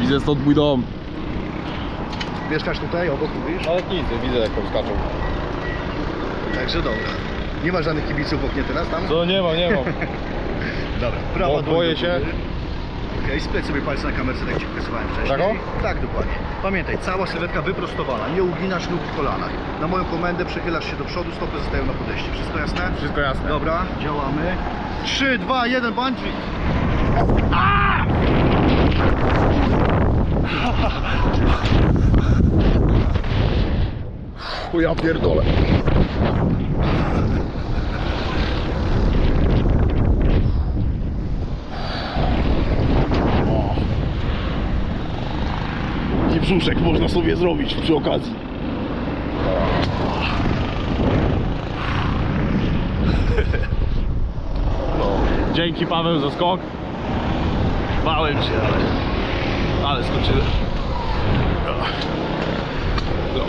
Widzę stąd mój dom. Mieszkasz tutaj, obok mówisz? Ale nic, widzę jak tam skaczą. Także dobra. Nie ma żadnych kibiców w oknie teraz tam? Co, nie mam, nie mam. Dobra, prawa Bo dłoń boję do się. góry. Okej, spleć sobie palce na kamerce, tak jak Ci pokazywałem wcześniej. Taką? Tak, dokładnie. Pamiętaj, cała sylwetka wyprostowana, nie uginasz nóg w kolanach. Na moją komendę przechylasz się do przodu, stopy zostają na podejście. Wszystko jasne? Wszystko jasne. Dobra, działamy. 3, 2, 1, bungee! Ja pierdolę. O. I brzuszek można sobie zrobić przy okazji. No. Dzięki Paweł za skok. Bałem się, ale, ale skoczyłem.